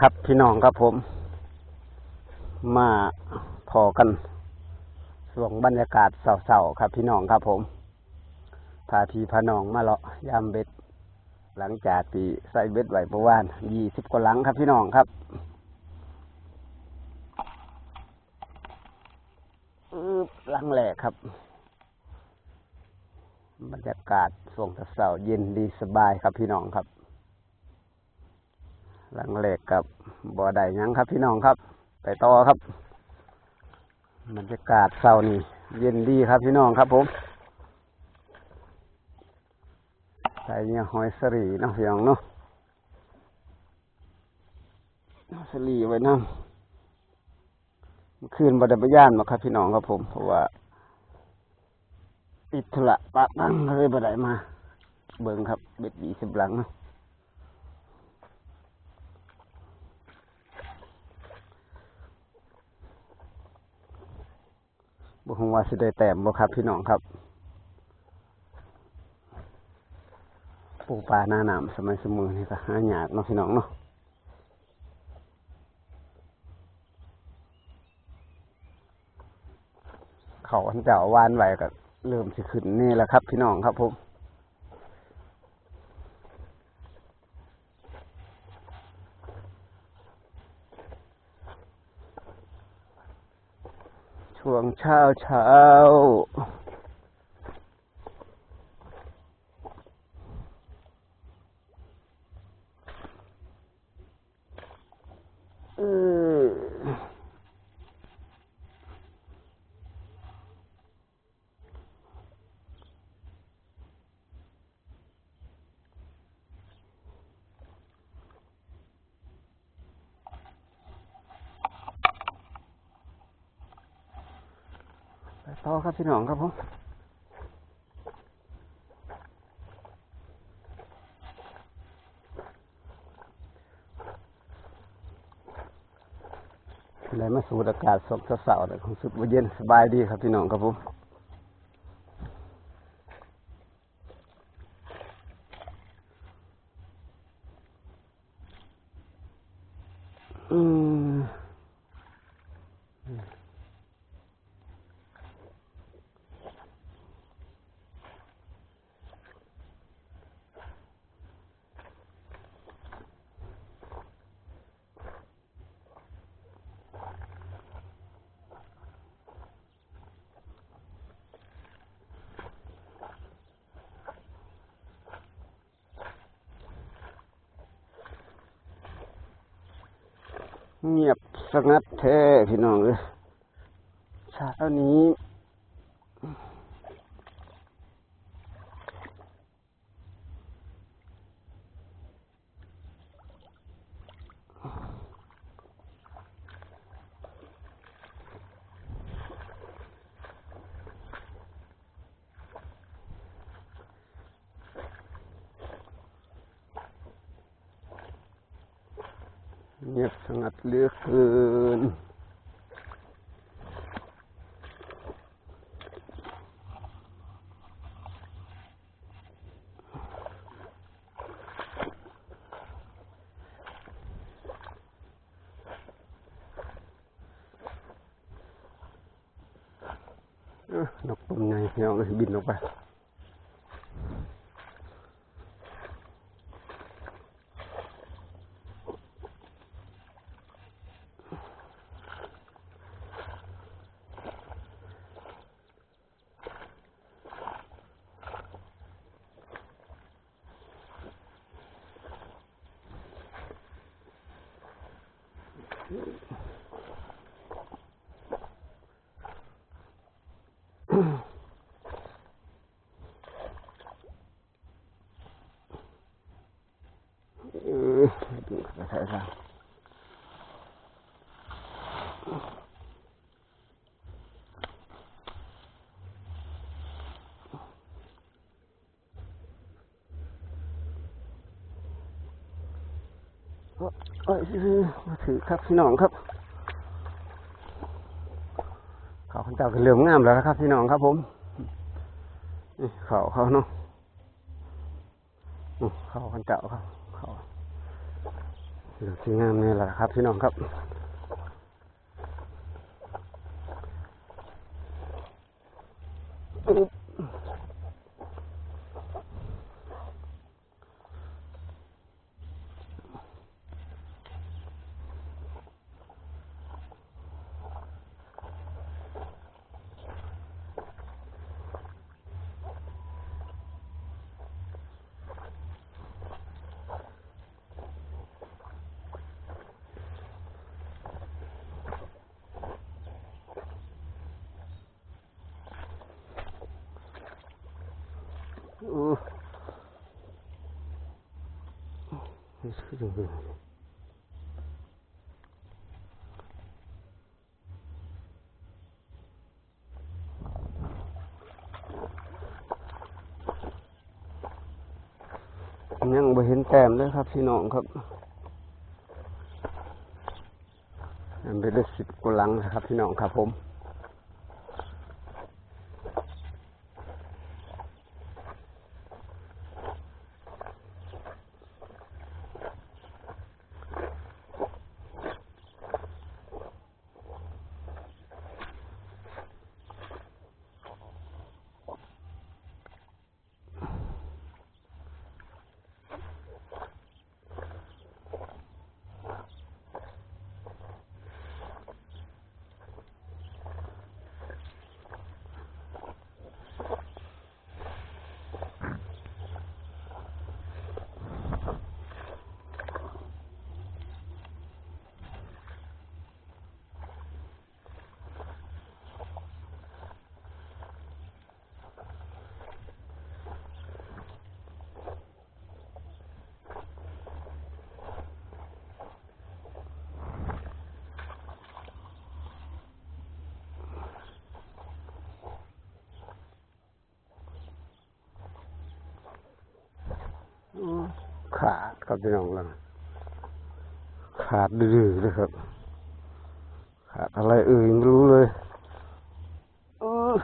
ครับพี่น้องครับผม มาพอกันช่วงบรรยากาศเศร้าๆครับ พี่น้องครับผมพาพี่พาน้องมาเลาะยามเบ็ด หลังจากที่ใส่เบ็ดไหวประวานยี่สิบกว่าหลังครับพี่น้องครับหลังแหลกครับ บรรยากาศช่วงเสาร์เย็นดีสบายครับพี่น้องครับ หลังแหล็กกับบ่อใดยังครับพี่น้องครับ ไปต่อครับบรรยากาศเสานี่เย็นดีครับพี่น้องครับผมใส่เนี่ยหอยสรีเนาะพี่น้องเนาะสรีไว้น้ำคืนบด้ไปย่านมาครับพี่น้องครับผม เพราะว่าติดธุระปะปังเลยบ่ไดมา เบิ่งครับเบ็ดดีสิบหลังเนาะ บุคงว่าสิได้แต้มบ่ครับ พี่น้องครับ ปูปลาหน้าหนามสมัยสมือนี่ก็หายากเนาะพี่น้องเนาะเขาอันเจ้าวานไหวก็เริ่มสิขึ้นนี่แหละครับ พี่น้องครับผม ช่วงเช้าเช้าเออไป ต่อครับพี่น้องครับผมได้มาสูดอากาศสดเสาๆแต่ของสุดว่าเย็นสบายดีครับพี่น้องครับผมอืม เงียบสงัดแท้พี่น้องเลยเช้านี้ เงียบสงัดเหลือเกิน เอ้อนกตุ่มไงพี่น้องเลยบินออกไป ดูกระโอ้โอ้ยมาถือครับพี่น้องครับเขาขันเจ้าก็เหลื่อมงามแล้วนะครับ พี่น้องครับผมเขาเขาเนาะอืมเขาขันเจ้าครับ เขาเหลือสีงามนี่แหละครับพี่น้องครับอืนี่คือจังเล ยังบ่เห็นแต้มเลยครับพี่น้องครับอันเป็นได้สิบกว่าหลังนะครับพี่น้องครับผม ขาดครับพี่น้องเราขาดดื้อๆเลยครับ ขาดอะไรเอ่ยไม่รู้เลยอื้อ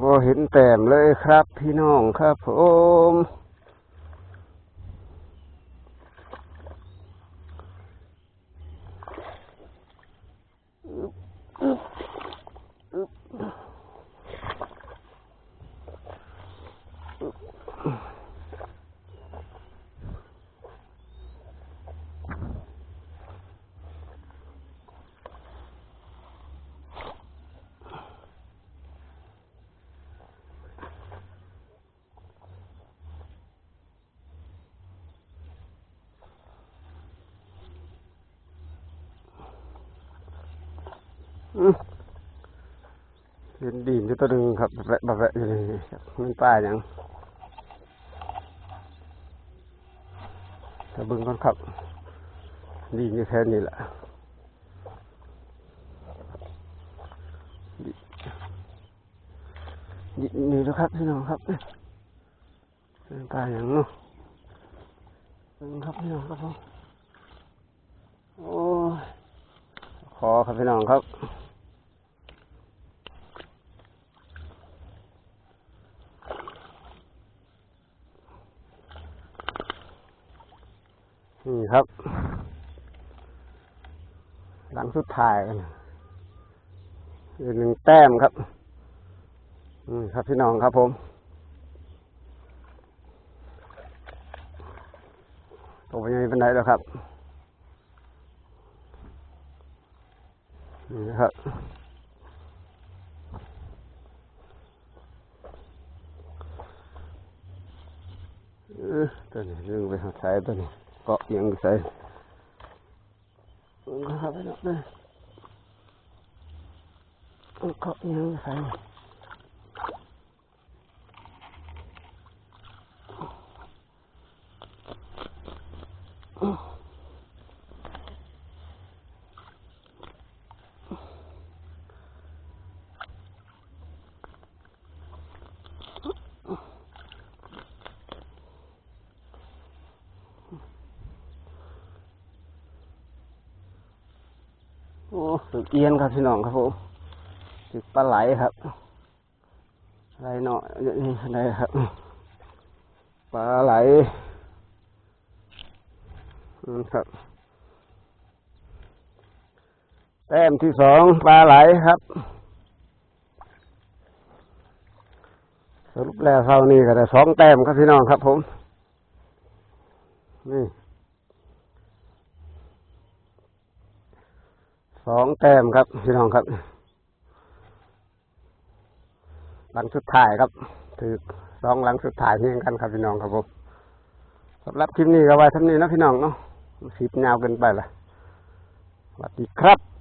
บ่เห็นแต้มเลยครับ พี่น้องครับผมอืม เห็นดีนอยู่ตัวหนึงครับแบบแบบแบบอยู่นี่มันป้าหยังถ้าเบิ่งก่อนครับ ดีนอยู่แค่นี้แหละดีนี่นะครับพี่น้องครับมันป้าหยังเนาะเบิ่งครับพี่น้องครับผมโอ้ขอครับพี่น้องครับ นี่ครับ หลังสุดท้ายกันอีกหนึ่งแต้มครับนี่ครับพี่น้องครับผม ตัวยังไม่เป็นไรแล้วครับ นี่ครับเออตัวนี้ดึงไปหาสายตัวนี้ เกาะเอียงใส่นะครับไปเนาะเลยเกาะเอียงใส่ โอ้สุดเอียนครับพี่น้องครับผมติดปลาไหลครับไหลเนาะนี่อะไรครับปลาไหลอืมครับแต้มที่สองปลาไหลครับ สรุปแล้วเท่านี้ก็ได้สองแต้มครับพี่น้องครับผม นี่ สองแต้มครับพี่น้องครับ หลังสุดท้ายครับถือสองหลังสุดท้ายเพียงกันครับพี่น้องครับผมสำหรับคลิปนี้ก็ไว้ท่านี้นะพี่น้องเนาะสิบยาวเกินไปละสวัสดีครับ